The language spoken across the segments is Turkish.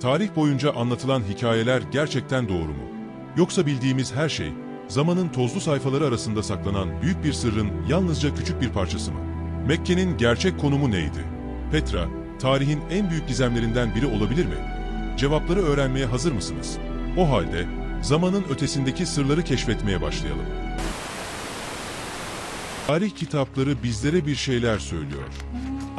Tarih boyunca anlatılan hikayeler gerçekten doğru mu? Yoksa bildiğimiz her şey, zamanın tozlu sayfaları arasında saklanan büyük bir sırrın yalnızca küçük bir parçası mı? Mekke'nin gerçek konumu neydi? Petra, tarihin en büyük gizemlerinden biri olabilir mi? Cevapları öğrenmeye hazır mısınız? O halde zamanın ötesindeki sırları keşfetmeye başlayalım. Tarih kitapları bizlere bir şeyler söylüyor.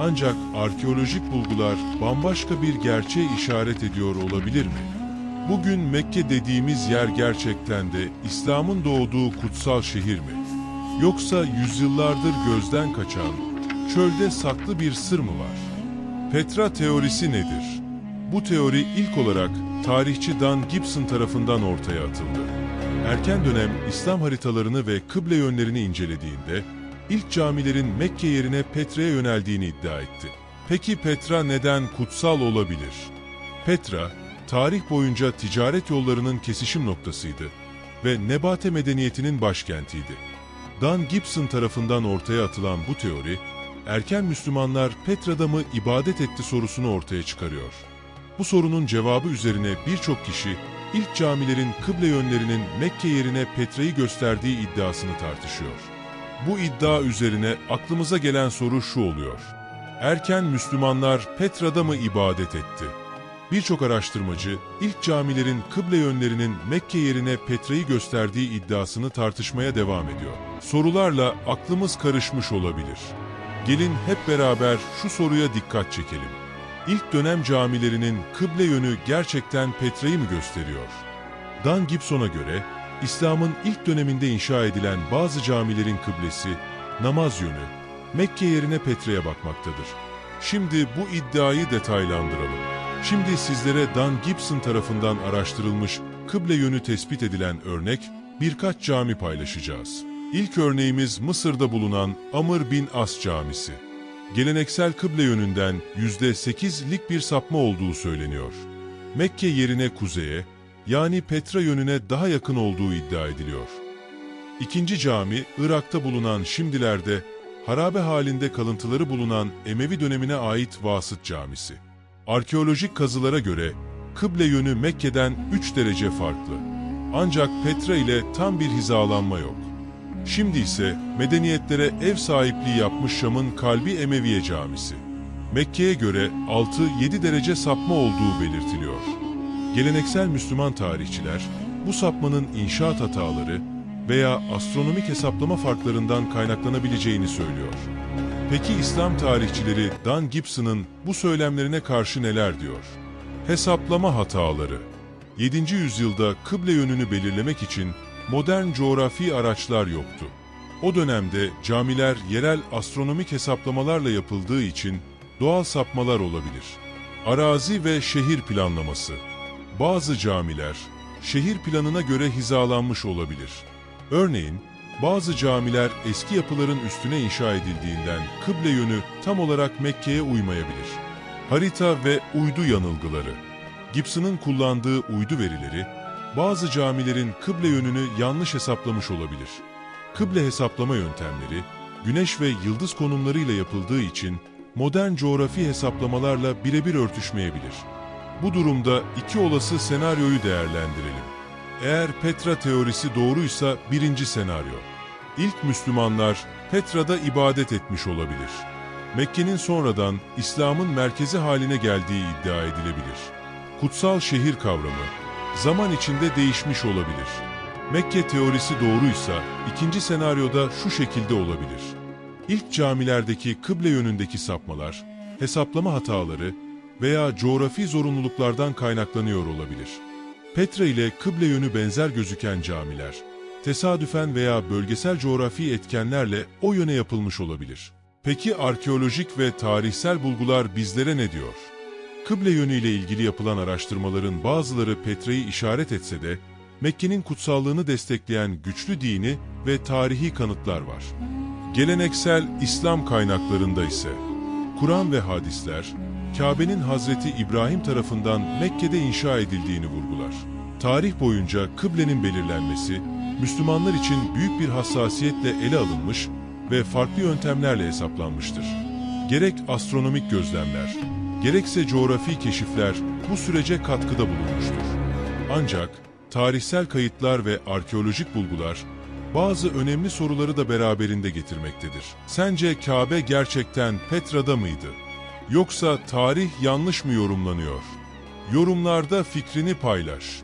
Ancak arkeolojik bulgular bambaşka bir gerçeğe işaret ediyor olabilir mi? Bugün Mekke dediğimiz yer gerçekten de İslam'ın doğduğu kutsal şehir mi? Yoksa yüzyıllardır gözden kaçan, çölde saklı bir sır mı var? Petra teorisi nedir? Bu teori ilk olarak tarihçi Dan Gibson tarafından ortaya atıldı. Erken dönem İslam haritalarını ve kıble yönlerini incelediğinde ilk camilerin Mekke yerine Petra'ya yöneldiğini iddia etti. Peki Petra neden kutsal olabilir? Petra, tarih boyunca ticaret yollarının kesişim noktasıydı ve Nebate medeniyetinin başkentiydi. Dan Gibson tarafından ortaya atılan bu teori, erken Müslümanlar Petra'da mı ibadet etti sorusunu ortaya çıkarıyor. Bu sorunun cevabı üzerine birçok kişi ilk camilerin kıble yönlerinin Mekke yerine Petra'yı gösterdiği iddiasını tartışıyor. Bu iddia üzerine aklımıza gelen soru şu oluyor. Erken Müslümanlar Petra'da mı ibadet etti? Birçok araştırmacı ilk camilerin kıble yönlerinin Mekke yerine Petra'yı gösterdiği iddiasını tartışmaya devam ediyor. Sorularla aklımız karışmış olabilir. Gelin hep beraber şu soruya dikkat çekelim. İlk dönem camilerinin kıble yönü gerçekten Petra'yı mı gösteriyor? Dan Gibson'a göre İslam'ın ilk döneminde inşa edilen bazı camilerin kıblesi, namaz yönü, Mekke yerine Petra'ya bakmaktadır. Şimdi bu iddiayı detaylandıralım. Şimdi sizlere Dan Gibson tarafından araştırılmış kıble yönü tespit edilen örnek birkaç cami paylaşacağız. İlk örneğimiz Mısır'da bulunan Amr bin As Camisi. Geleneksel kıble yönünden %8'lik bir sapma olduğu söyleniyor. Mekke yerine kuzeye, yani Petra yönüne daha yakın olduğu iddia ediliyor. İkinci cami, Irak'ta bulunan şimdilerde harabe halinde kalıntıları bulunan Emevi dönemine ait Vasıt Camisi. Arkeolojik kazılara göre kıble yönü Mekke'den 3 derece farklı. Ancak Petra ile tam bir hizalanma yok. Şimdi ise medeniyetlere ev sahipliği yapmış Şam'ın kalbi Emeviye Camisi. Mekke'ye göre 6-7 derece sapma olduğu belirtiliyor. Geleneksel Müslüman tarihçiler bu sapmanın inşaat hataları veya astronomik hesaplama farklarından kaynaklanabileceğini söylüyor. Peki İslam tarihçileri Dan Gibson'ın bu söylemlerine karşı neler diyor? Hesaplama hataları 7. yüzyılda kıble yönünü belirlemek için modern coğrafi araçlar yoktu. O dönemde camiler yerel astronomik hesaplamalarla yapıldığı için doğal sapmalar olabilir. Arazi ve şehir planlaması bazı camiler şehir planına göre hizalanmış olabilir. Örneğin bazı camiler eski yapıların üstüne inşa edildiğinden kıble yönü tam olarak Mekke'ye uymayabilir. Harita ve uydu yanılgıları Gibson'ın kullandığı uydu verileri bazı camilerin kıble yönünü yanlış hesaplamış olabilir. Kıble hesaplama yöntemleri güneş ve yıldız konumlarıyla yapıldığı için modern coğrafi hesaplamalarla birebir örtüşmeyebilir. Bu durumda iki olası senaryoyu değerlendirelim. Eğer Petra teorisi doğruysa birinci senaryo. İlk Müslümanlar Petra'da ibadet etmiş olabilir. Mekke'nin sonradan İslam'ın merkezi haline geldiği iddia edilebilir. Kutsal şehir kavramı zaman içinde değişmiş olabilir. Mekke teorisi doğruysa ikinci senaryoda şu şekilde olabilir. İlk camilerdeki kıble yönündeki sapmalar, hesaplama hataları veya coğrafi zorunluluklardan kaynaklanıyor olabilir. Petra ile kıble yönü benzer gözüken camiler, tesadüfen veya bölgesel coğrafi etkenlerle o yöne yapılmış olabilir. Peki arkeolojik ve tarihsel bulgular bizlere ne diyor? Kıble yönüyle ilgili yapılan araştırmaların bazıları Petra'yı işaret etse de, Mekke'nin kutsallığını destekleyen güçlü dini ve tarihi kanıtlar var. Geleneksel İslam kaynaklarında ise, Kur'an ve hadisler, Kabe'nin Hazreti İbrahim tarafından Mekke'de inşa edildiğini vurgular. Tarih boyunca kıblenin belirlenmesi, Müslümanlar için büyük bir hassasiyetle ele alınmış ve farklı yöntemlerle hesaplanmıştır. Gerek astronomik gözlemler, gerekse coğrafi keşifler bu sürece katkıda bulunmuştur. Ancak tarihsel kayıtlar ve arkeolojik bulgular bazı önemli soruları da beraberinde getirmektedir. Sence Kabe gerçekten Petra'da mıydı? Yoksa tarih yanlış mı yorumlanıyor? Yorumlarda fikrini paylaş.